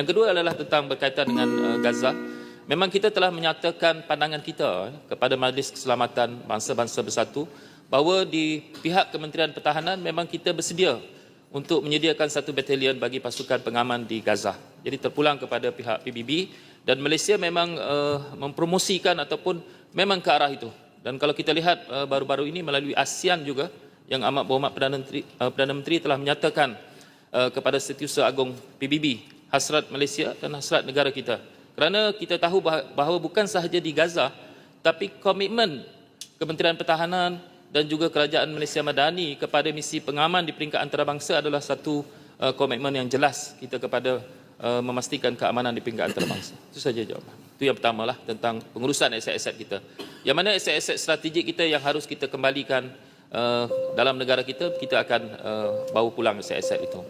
Yang kedua adalah tentang berkaitan dengan uh, Gaza. Memang kita telah menyatakan pandangan kita eh, kepada Majlis Keselamatan Bangsa-Bangsa Bersatu bahawa di pihak Kementerian Pertahanan memang kita bersedia untuk menyediakan satu batalion bagi pasukan pengaman di Gaza. Jadi terpulang kepada pihak PBB dan Malaysia memang uh, mempromosikan ataupun memang ke arah itu. Dan kalau kita lihat uh, baru-baru ini melalui ASEAN juga yang amat berhormat Perdana Menteri, uh, Perdana Menteri telah menyatakan uh, kepada Setiausaha Agong PBB hasrat Malaysia dan hasrat negara kita. Kerana kita tahu bah- bahawa bukan sahaja di Gaza tapi komitmen Kementerian Pertahanan dan juga Kerajaan Malaysia Madani kepada misi pengaman di peringkat antarabangsa adalah satu uh, komitmen yang jelas kita kepada uh, memastikan keamanan di peringkat antarabangsa. Itu saja jawapan. Itu yang pertama lah tentang pengurusan aset-aset kita. Yang mana aset-aset strategik kita yang harus kita kembalikan uh, dalam negara kita, kita akan uh, bawa pulang aset-aset itu.